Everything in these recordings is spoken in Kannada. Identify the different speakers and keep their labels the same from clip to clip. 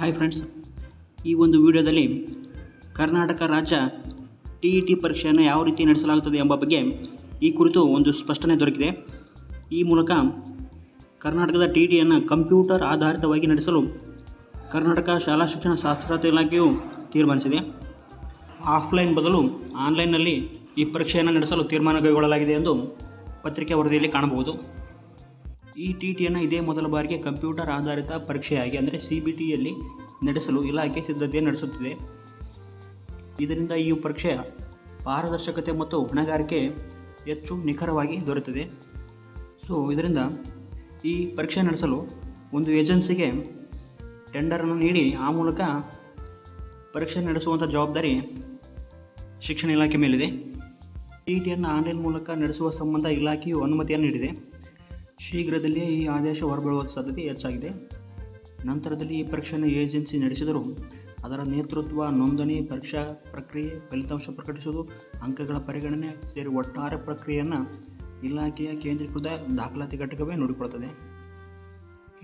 Speaker 1: ಹಾಯ್ ಫ್ರೆಂಡ್ಸ್ ಈ ಒಂದು ವಿಡಿಯೋದಲ್ಲಿ ಕರ್ನಾಟಕ ರಾಜ್ಯ ಟಿ ಇ ಟಿ ಪರೀಕ್ಷೆಯನ್ನು ಯಾವ ರೀತಿ ನಡೆಸಲಾಗುತ್ತದೆ ಎಂಬ ಬಗ್ಗೆ ಈ ಕುರಿತು ಒಂದು ಸ್ಪಷ್ಟನೆ ದೊರಕಿದೆ. ಈ ಮೂಲಕ ಕರ್ನಾಟಕದ ಟಿ ಟಿಯನ್ನು ಕಂಪ್ಯೂಟರ್ ಆಧಾರಿತವಾಗಿ ನಡೆಸಲು ಕರ್ನಾಟಕ ಶಾಲಾ ಶಿಕ್ಷಣ ಸಾಕ್ಷರತಾ ಇಲಾಖೆಯು ತೀರ್ಮಾನಿಸಿದೆ. ಆಫ್ಲೈನ್ ಬದಲು ಆನ್ಲೈನ್ನಲ್ಲಿ ಈ ಪರೀಕ್ಷೆಯನ್ನು ನಡೆಸಲು ತೀರ್ಮಾನ ಕೈಗೊಳ್ಳಲಾಗಿದೆ ಎಂದು ಪತ್ರಿಕೆ ವರದಿಯಲ್ಲಿ ಕಾಣಬಹುದು. ಈ ಟಿ ಟಿಯನ್ನು ಇದೇ ಮೊದಲ ಬಾರಿಗೆ ಕಂಪ್ಯೂಟರ್ ಆಧಾರಿತ ಪರೀಕ್ಷೆಯಾಗಿ, ಅಂದರೆ ಸಿ ಬಿ ಟಿಯಲ್ಲಿ ನಡೆಸಲು ಇಲಾಖೆ ಸಿದ್ಧತೆ ನಡೆಸುತ್ತಿದೆ. ಇದರಿಂದ ಈ ಪರೀಕ್ಷೆಯ ಪಾರದರ್ಶಕತೆ ಮತ್ತು ಹೊಣೆಗಾರಿಕೆ ಹೆಚ್ಚು ನಿಖರವಾಗಿ ದೊರೆತಿದೆ. ಸೊ ಇದರಿಂದ ಈ ಪರೀಕ್ಷೆ ನಡೆಸಲು ಒಂದು ಏಜೆನ್ಸಿಗೆ ಟೆಂಡರನ್ನು ನೀಡಿ, ಆ ಮೂಲಕ ಪರೀಕ್ಷೆ ನಡೆಸುವಂಥ ಜವಾಬ್ದಾರಿ ಶಿಕ್ಷಣ ಇಲಾಖೆ ಮೇಲಿದೆ. ಟಿ ಟಿಯನ್ನು ಆನ್ಲೈನ್ ಮೂಲಕ ನಡೆಸುವ ಸಂಬಂಧ ಇಲಾಖೆಯು ಅನುಮತಿಯನ್ನು ನೀಡಿದೆ. ಶೀಘ್ರದಲ್ಲಿಯೇ ಈ ಆದೇಶ ಹೊರಬೀಳುವ ಸಾಧ್ಯತೆ ಹೆಚ್ಚಾಗಿದೆ. ನಂತರದಲ್ಲಿ ಈ ಪರೀಕ್ಷೆಯನ್ನು ಏಜೆನ್ಸಿ ನಡೆಸಿದರೂ ಅದರ ನೇತೃತ್ವ ನೋಂದಣಿ ಪರೀಕ್ಷಾ ಪ್ರಕ್ರಿಯೆ ಫಲಿತಾಂಶ ಪ್ರಕಟಿಸುವುದು, ಅಂಕಗಳ ಪರಿಗಣನೆ ಸೇರಿ ಒಟ್ಟಾರೆ ಪ್ರಕ್ರಿಯೆಯನ್ನು ಇಲಾಖೆಯ ಕೇಂದ್ರೀಕೃತ ದಾಖಲಾತಿ ಘಟಕವೇ ನೋಡಿಕೊಳ್ಳುತ್ತದೆ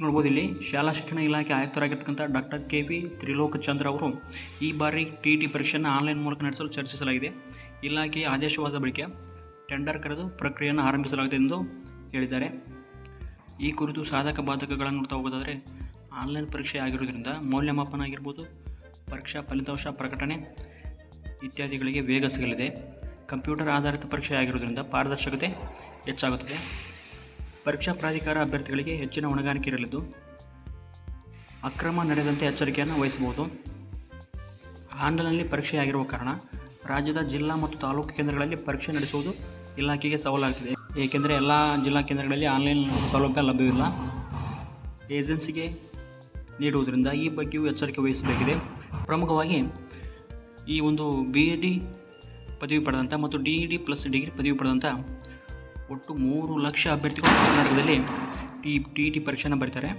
Speaker 1: ನೋಡ್ಬೋದು ಇಲ್ಲಿ ಶಾಲಾ ಶಿಕ್ಷಣ ಇಲಾಖೆ ಆಯುಕ್ತರಾಗಿರ್ತಕ್ಕಂಥ ಡಾಕ್ಟರ್ ಕೆ ಪಿ ತ್ರಿಲೋಕ ಚಂದ್ರ ಅವರು ಈ ಬಾರಿ ಟಿ ಟಿ ಪರೀಕ್ಷೆಯನ್ನು ಆನ್ಲೈನ್ ಮೂಲಕ ನಡೆಸಲು ಚರ್ಚಿಸಲಾಗಿದೆ. ಇಲಾಖೆಯ ಆದೇಶವಾದ ಬಳಿಕ ಟೆಂಡರ್ ಕರೆದು ಪ್ರಕ್ರಿಯೆಯನ್ನು ಆರಂಭಿಸಲಾಗಿದೆ ಎಂದು ಹೇಳಿದ್ದಾರೆ. ಈ ಕುರಿತು ಸಾಧಕ ಬಾಧಕಗಳನ್ನು ನೋಡ್ತಾ ಹೋಗೋದಾದರೆ ಆನ್ಲೈನ್ ಪರೀಕ್ಷೆ ಆಗಿರೋದ್ರಿಂದ ಮೌಲ್ಯಮಾಪನ ಆಗಿರ್ಬೋದು, ಪರೀಕ್ಷಾ ಫಲಿತಾಂಶ ಪ್ರಕಟಣೆ ಇತ್ಯಾದಿಗಳಿಗೆ ವೇಗ ಸಿಗಲಿದೆ. ಕಂಪ್ಯೂಟರ್ ಆಧಾರಿತ ಪರೀಕ್ಷೆ ಆಗಿರೋದ್ರಿಂದ ಪಾರದರ್ಶಕತೆ ಹೆಚ್ಚಾಗುತ್ತದೆ. ಪರೀಕ್ಷಾ ಪ್ರಾಧಿಕಾರ ಅಭ್ಯರ್ಥಿಗಳಿಗೆ ಹೆಚ್ಚಿನ ಹೊಣೆಗಾರಿಕೆ ಇರಲಿದ್ದು, ಅಕ್ರಮ ನಡೆದಂತೆ ಎಚ್ಚರಿಕೆಯನ್ನು ವಹಿಸಬಹುದು. ಆನ್ಲೈನ್ನಲ್ಲಿ ಪರೀಕ್ಷೆ ಆಗಿರುವ ಕಾರಣ ರಾಜ್ಯದ ಜಿಲ್ಲಾ ಮತ್ತು ತಾಲೂಕು ಕೇಂದ್ರಗಳಲ್ಲಿ ಪರೀಕ್ಷೆ ನಡೆಸುವುದು ಇಲಾಖೆಗೆ ಸವಾಲಾಗ್ತಿದೆ. ಏಕೆಂದರೆ ಎಲ್ಲ ಜಿಲ್ಲಾ ಕೇಂದ್ರಗಳಲ್ಲಿ ಆನ್ಲೈನ್ ಸೌಲಭ್ಯ ಲಭ್ಯವಿಲ್ಲ. ಏಜೆನ್ಸಿಗೆ ನೀಡುವುದರಿಂದ ಈ ಬಗ್ಗೆಯೂ ಎಚ್ಚರಿಕೆ ವಹಿಸಬೇಕಿದೆ. ಪ್ರಮುಖವಾಗಿ ಈ ಒಂದು ಬಿ ಎ ಡಿ ಪದವಿ ಪಡೆದಂಥ ಮತ್ತು D E D plus degree ಪದವಿ ಪಡೆದಂಥ ಒಟ್ಟು ಮೂರು ಲಕ್ಷ ಅಭ್ಯರ್ಥಿಗಳು ಕರ್ನಾಟಕದಲ್ಲಿ ಟಿ ಟಿ ಇ ಟಿ ಪರೀಕ್ಷೆನ ಬರೀತಾರೆ.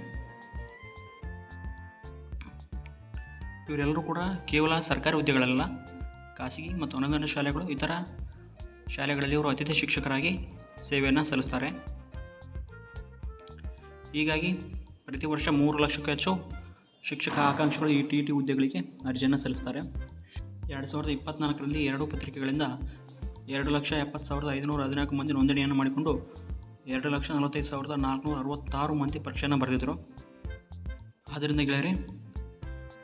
Speaker 1: ಇವರೆಲ್ಲರೂ ಕೂಡ ಕೇವಲ ಸರ್ಕಾರಿ ಹುದ್ದೆಗಳಲ್ಲ ಖಾಸಗಿ ಮತ್ತು ಅನುದಾನ ಶಾಲೆಗಳು ಇತರ ಶಾಲೆಗಳಲ್ಲಿ ಅವರು ಅತಿಥಿ ಶಿಕ್ಷಕರಾಗಿ ಸೇವೆಯನ್ನು ಸಲ್ಲಿಸ್ತಾರೆ. ಹೀಗಾಗಿ ಪ್ರತಿ ವರ್ಷ ಮೂರು ಲಕ್ಷಕ್ಕೂ ಹೆಚ್ಚು ಶಿಕ್ಷಕ ಆಕಾಂಕ್ಷಿಗಳು ಈ ಟಿ ಟಿ ಹುದ್ದೆಗಳಿಗೆ ಅರ್ಜಿಯನ್ನು ಸಲ್ಲಿಸ್ತಾರೆ. ಎರಡು ಸಾವಿರದ ಇಪ್ಪತ್ತ್ನಾಲ್ಕರಲ್ಲಿ ಎರಡು ಪತ್ರಿಕೆಗಳಿಂದ ಎರಡು ಲಕ್ಷ ಎಪ್ಪತ್ತು ಸಾವಿರದ ಐದುನೂರ ಹದಿನಾಲ್ಕು ಮಂದಿ ನೋಂದಣಿಯನ್ನು ಮಾಡಿಕೊಂಡು ಎರಡು ಲಕ್ಷ ನಲವತ್ತೈದು ಸಾವಿರದ ನಾಲ್ಕುನೂರ ಅರವತ್ತಾರು ಮಂದಿ ಪರೀಕ್ಷೆಯನ್ನು ಬರೆದಿದ್ದರು. ಆದ್ದರಿಂದ ಗೆಳೆಯರೆ,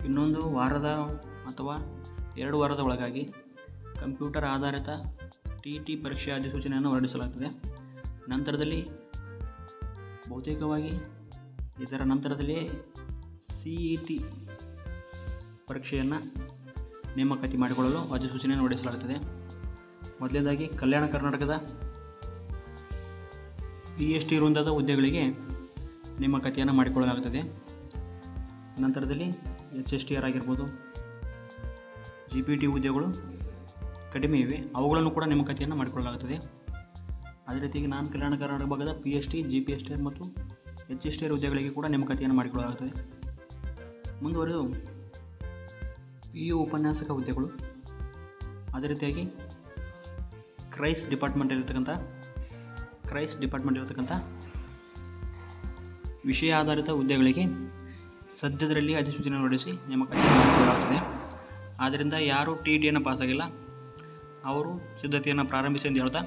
Speaker 1: ಇನ್ನೊಂದು ವಾರದ ಅಥವಾ ಎರಡು ವಾರದ ಒಳಗಾಗಿ ಕಂಪ್ಯೂಟರ್ ಆಧಾರಿತ ಟಿ ಟಿ ಪರೀಕ್ಷೆ ಅಧಿಸೂಚನೆಯನ್ನು ಹೊರಡಿಸಲಾಗ್ತದೆ. ನಂತರದಲ್ಲಿ ಬಹುತೇಕವಾಗಿ ಇದರ ನಂತರದಲ್ಲಿ ಸಿ ಇ ಟಿ ಪರೀಕ್ಷೆಯನ್ನು ನೇಮಕಾತಿ ಮಾಡಿಕೊಳ್ಳಲು ಅಧಿಸೂಚನೆಯನ್ನು ಹೊರಡಿಸಲಾಗುತ್ತದೆ ಮೊದಲನೇದಾಗಿ ಕಲ್ಯಾಣ ಕರ್ನಾಟಕದ ಪಿ ಎಸ್ ಟಿ ವೃಂದದ ಹುದ್ದೆಗಳಿಗೆ ನೇಮಕಾತಿಯನ್ನು ಮಾಡಿಕೊಳ್ಳಲಾಗುತ್ತದೆ ನಂತರದಲ್ಲಿ ಎಚ್ ಎಸ್ ಟಿ ಆರ್ ಆಗಿರ್ಬೋದು ಜಿ ಪಿ ಟಿ ಹುದ್ದೆಗಳು ಕಡಿಮೆ ಇವೆ. ಅವುಗಳನ್ನು ಕೂಡ ನೇಮಕಾತಿಯನ್ನು ಮಾಡಿಕೊಳ್ಳಲಾಗುತ್ತದೆ. ಅದೇ ರೀತಿಯಾಗಿ ನಾನ್ ಕಲ್ಯಾಣ ಕರ್ನಾಟಕ ಭಾಗದ P S T G P S T ಮತ್ತು ಎಚ್ ಎಸ್ ಟಿ ಹುದ್ದೆಗಳಿಗೆ ಕೂಡ ನೇಮಕಾತಿಯನ್ನು ಮಾಡಿಕೊಳ್ಳಲಾಗುತ್ತದೆ. ಮುಂದುವರೆದು ಪಿ ಯು ಉಪನ್ಯಾಸಕ ಹುದ್ದೆಗಳು. ಅದೇ ರೀತಿಯಾಗಿ ಕ್ರೈಸ್ ಡಿಪಾರ್ಟ್ಮೆಂಟ್ ಇರತಕ್ಕಂಥ ಕ್ರೈಸ್ ಡಿಪಾರ್ಟ್ಮೆಂಟ್ ಇರತಕ್ಕಂಥ ವಿಷಯ ಆಧಾರಿತ ಹುದ್ದೆಗಳಿಗೆ ಸದ್ಯದರಲ್ಲಿ ಅಧಿಸೂಚನೆ ಹೊರಡಿಸಿ ನೇಮಕಾತಿ ಮಾಡಿಕೊಳ್ಳಲಾಗುತ್ತದೆ. ಆದ್ದರಿಂದ ಯಾರು ಟಿ ಟಿಯನ್ನು ಪಾಸಾಗಿಲ್ಲ ಅವರು ಸಿದ್ಧತೆಯನ್ನು ಪ್ರಾರಂಭಿಸಿ ಎಂದು ಹೇಳ್ತಾ,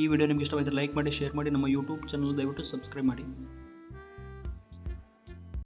Speaker 1: ಈ ವಿಡಿಯೋ ನಿಮಗೆ ಇಷ್ಟವಾಯಿತು ಲೈಕ್ ಮಾಡಿ ಶೇರ್ ಮಾಡಿ, ನಮ್ಮ ಯೂಟ್ಯೂಬ್ ಚಾನಲ್ ದಯವಿಟ್ಟು ಸಬ್ಸ್ಕ್ರೈಬ್ ಮಾಡಿ.